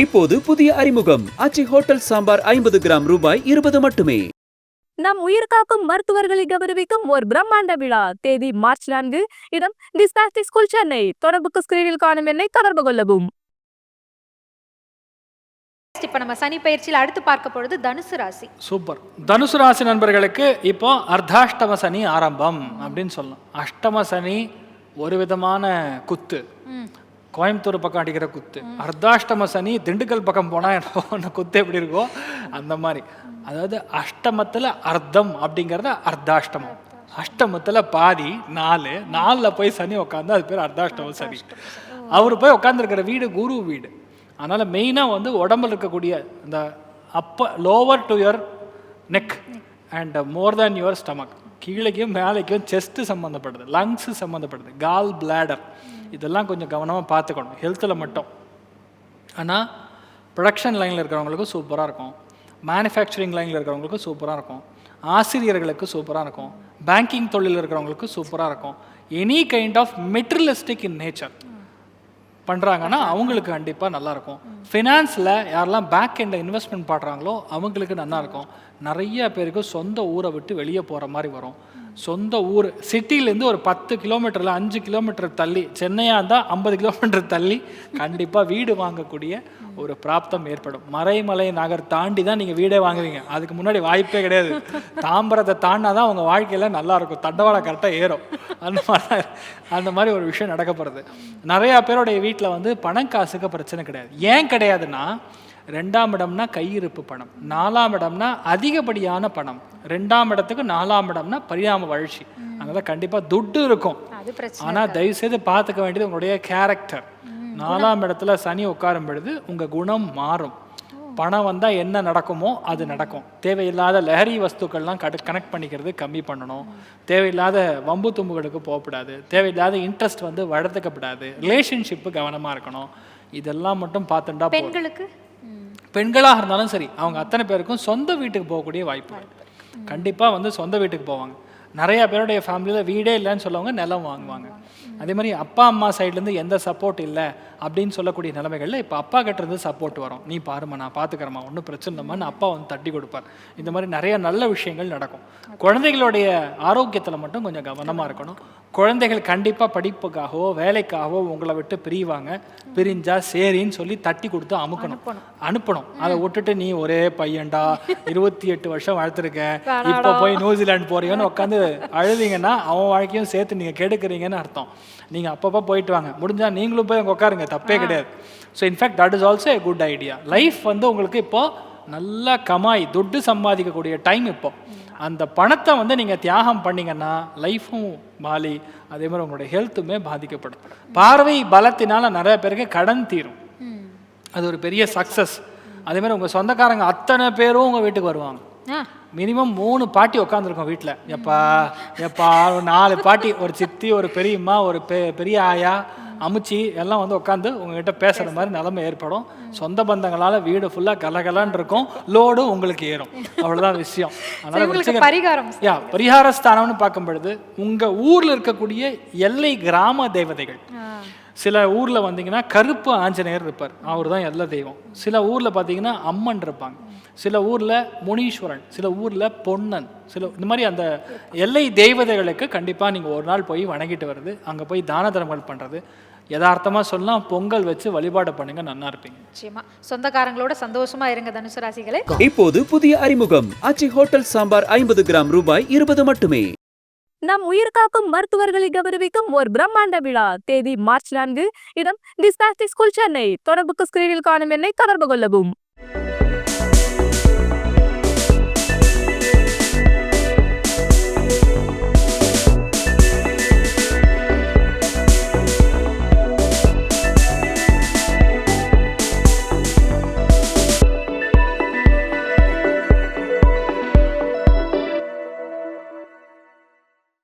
இப்போது புதிய அறிமுகம். அச்சி ஹோட்டல் சாம்பார் ஐம்பது கிராம் ரூபாய் இருபது மட்டுமே. நம் உயிர் காக்கும் மருத்துவர்களை கௌரவிக்கும் ஒரு பிரம்மாண்ட விழா. தேதி மார்ச் நான்கு. இடம் டிஸ்பாஸ்டிக் ஸ்கூல் சென்னை. தொடர்புக்கு ஸ்கிரீனில் காணும் எண்ணை தொடர்பு கொள்ளவும். இப்ப நம்ம சனி பயிற்சியில் அடுத்து பார்க்க பொழுது தனுசு ராசி. சூப்பர். தனுசு ராசி நண்பர்களுக்கு இப்போ அர்த்தாஷ்டம சனி ஆரம்பம் அப்படின்னு சொல்லலாம். அஷ்டம சனி ஒரு விதமான குத்து. கோயம்புத்தூர் பக்கம் அடிக்கிற குத்து. அர்த்தாஷ்டம சனி திண்டுக்கல் பக்கம் போனால் ஒன்று குத்து எப்படி இருக்கோ அந்த மாதிரி. அதாவது அஷ்டமத்தில் அர்த்தம் அப்படிங்கிறது அர்த்தாஷ்டமம். அஷ்டமத்தில் பாதி நாலு நாலில் போய் சனி உட்காந்து அது பேர் அர்த்தாஷ்டம சனி. அவர் போய் உட்காந்துருக்கிற வீடு குரு வீடு. அதனால் மெயினாக வந்து உடம்புல இருக்கக்கூடிய இந்த அப்ப lower to your neck and more then your stomach கீழேக்கும் மேலேக்கும் செஸ்ட்டு சம்மந்தப்படுது லங்ஸ் சம்மந்தப்படுது கால் பிளாடர் இதெல்லாம் கொஞ்சம் கவனமாக பார்த்துக்கணும். ஹெல்த்தில் மட்டும். ஆனால் ப்ரொடக்ஷன் லைனில் இருக்கிறவங்களுக்கும் சூப்பராக இருக்கும். மேனுஃபேக்சரிங் லைனில் இருக்கிறவங்களுக்கும் சூப்பராக இருக்கும். ஆசிரியர்களுக்கு சூப்பராக இருக்கும். பேங்கிங் தொழில் இருக்கிறவங்களுக்கு சூப்பராக இருக்கும். Any kind of materialistic in nature பண்ணுறாங்கன்னா அவங்களுக்கு கண்டிப்பாக நல்லாயிருக்கும் ஃபினான்ஸில் யாரெல்லாம் பேக் எண்டில் இன்வெஸ்ட்மெண்ட் பண்ணுறாங்களோ அவங்களுக்கு நல்லாயிருக்கும் நிறைய பேருக்கு சொந்த ஊரை விட்டு வெளியே போகிற மாதிரி வரும். சொந்த ஊர் சிட்டிலேருந்து ஒரு பத்து கிலோமீட்டரில் அஞ்சு கிலோமீட்டர் தள்ளி சென்னையாக இருந்தால் ஐம்பது கிலோமீட்டர் தள்ளி கண்டிப்பாக வீடு வாங்கக்கூடிய ஒரு பிராப்தம் ஏற்படும். மறைமலை நகர் தாண்டி தான் நீங்கள் வீடே வாங்குவீங்க. அதுக்கு முன்னாடி வாய்ப்பே கிடையாது. தாம்பரத்தை தாண்டினா தான் உங்கள் வாழ்க்கையில் நல்லா இருக்கும். தண்டவாளம் கரெக்டாக ஏறும். அந்த மாதிரி அந்த மாதிரி ஒரு விஷயம் நடக்கப்படுறது நிறையா பேருடைய வீட்டில் வந்து பணம் காசுக்கு பிரச்சனை கிடையாது. ஏன் கிடையாதுன்னா ரெண்டாம் இடம்னா கையிருப்பு பணம். நாலாம் இடம்னா அதிகப்படியான பணம். ரெண்டாம் இடத்துக்கு நாலாம் இடம்னா பரிணாம வளர்ச்சி. அதனால கண்டிப்பாக துட்டு இருக்கும். ஆனால் தயவுசெய்து பார்த்துக்க வேண்டியது உங்களுடைய கேரக்டர் நாலாம் இடத்துல சனி உட்காரும் பொழுது உங்கள் குணம் மாறும். பணம் வந்தால் என்ன நடக்குமோ அது நடக்கும். தேவையில்லாத லஹரி வஸ்துக்கள்லாம் கடு கனெக்ட் பண்ணிக்கிறது கம்மி பண்ணணும். தேவையில்லாத வம்பு தும்புகளுக்கு போகக்கூடாது. தேவையில்லாத இன்ட்ரெஸ்ட் வந்து வளர்த்துக்கப்படாது. ரிலேஷன்ஷிப்பு கவனமாக இருக்கணும். இதெல்லாம் மட்டும் பார்த்துட்டா பெண்களுக்கு? பெண்களாக இருந்தாலும் சரி அவங்க அத்தனை பேருக்கும் சொந்த வீட்டுக்கு போகக்கூடிய வாய்ப்பு கண்டிப்பாக வந்து சொந்த வீட்டுக்கு போவாங்க. நிறைய பேருடைய ஃபேமிலியில் வீடே இல்லைன்னு சொல்லவங்க நிலம் வாங்குவாங்க. அதே மாதிரி அப்பா அம்மா சைட்லேருந்து எந்த சப்போர்ட் இல்லை அப்படின்னு சொல்லக்கூடிய நிலைமைகளில் இப்போ அப்பா கிட்ட இருந்து சப்போர்ட் வரும். நீ பாரும்மா நான் பார்த்துக்கிறேம்மா ஒன்றும் பிரச்சனை இல்லைம்மான்னு அப்பா வந்து தட்டி கொடுப்பார். இந்த மாதிரி நிறைய நல்ல விஷயங்கள் நடக்கும். குழந்தைகளுடைய ஆரோக்கியத்தில் மட்டும் கொஞ்சம் கவனமாக இருக்கணும். குழந்தைகள் கண்டிப்பாக படிப்புக்காகவோ வேலைக்காகவோ உங்களை விட்டு பிரிவாங்க. பிரிஞ்சா சரின்னு சொல்லி தட்டி கொடுத்து அமுக்கணும். அனுப்பணும். அதை விட்டுட்டு நீ ஒரே பையன்டா இருபத்தி எட்டு வருஷம் வளர்த்துருக்க. இப்போ போய் நியூசிலாந்து போறீங்கன்னு உட்காந்து அழுதீங்கன்னா அவன் வாழ்க்கையும் சேர்த்து நீங்கள் கெடுக்குறீங்கன்னு அர்த்தம். நீங்கள் அப்பப்போ போயிட்டு வாங்க. முடிஞ்சா நீங்களும் போய் அங்கே உட்காருங்க தப்பே கிடையாது. So in fact that is also a good idea life வந்து உங்களுக்கு இப்போ நல்லா கமாய் துட்டு சம்பாதிக்கக்கூடிய டைம் இப்போ. அந்த பணத்தை வந்து நீங்கள் தியாகம் பண்ணீங்கன்னா லைஃப்பும் பாலி அதே மாதிரி உங்களுடைய ஹெல்த்துமே பாதிக்கப்படும். பார்வை பலத்தினால நிறைய பேருக்கு கடன் தீரும். அது ஒரு பெரிய சக்ஸஸ் அதே மாதிரி உங்கள் சொந்தக்காரங்க அத்தனை பேரும் உங்கள் வீட்டுக்கு வருவாங்க. மினிமம் மூணு பாட்டி உட்காந்துருக்கோம் வீட்டில் எப்பா எப்பா ஒரு நாலு பாட்டி ஒரு சித்தி ஒரு பெரியம்மா ஒரு பெ பெரிய ஆயா அமுச்சி எல்லாம் வந்து உட்காந்து உங்ககிட்ட பேசுகிற மாதிரி நிலைமை ஏற்படும். சொந்த பந்தங்களால் வீடு ஃபுல்லாக கலகலன்னு இருக்கும். லோடும் உங்களுக்கு ஏறும். அவ்வளோதான் விஷயம். அதனால் பரிகாரம் யா பரிகார ஸ்தானம்னு பார்க்கும் பொழுது உங்கள் ஊரில் இருக்கக்கூடிய எல்லை கிராம தேவதைகள் சில ஊரில் வந்தீங்கன்னா கருப்பு ஆஞ்சநேயர் இருப்பார். அவர் தான் எல்லா தெய்வம். சில ஊரில் பார்த்தீங்கன்னா அம்மன் இருப்பாங்க. சில ஊரில் முனீஸ்வரன் சில ஊரில் பொன்னன் சில இந்த மாதிரி அந்த எல்லை தெய்வதைகளுக்கு கண்டிப்பாக நீங்கள் ஒரு நாள் போய் வணங்கிட்டு வருது அங்கே போய் தான தர்மங்கள் பண்ணுறது யதார்த்தமாக சொல்லலாம் பொங்கல் வச்சு வழிபாடு பண்ணுங்க நல்லா இருப்பீங்க. நிச்சயமா. சொந்தக்காரங்களோட சந்தோஷமா இருங்க தனுசு ராசிகளே. இப்போது புதிய அறிமுகம். அச்சி ஹோட்டல் சாம்பார் ஐம்பது கிராம் ரூபாய் இருபது மட்டுமே. நம் உயிர் காக்கும் மருத்துவர்களை கௌரவிக்கும் ஒரு பிரம்மாண்ட விழா. தேதி மார்ச் நான்கு. இடம் டிஸ்பாஸ்டிக் ஸ்கூல் சென்னை. தொடர்புக்கு ஸ்கிரீனில் காணும் என்னை தொடர்பு கொள்ளவும்.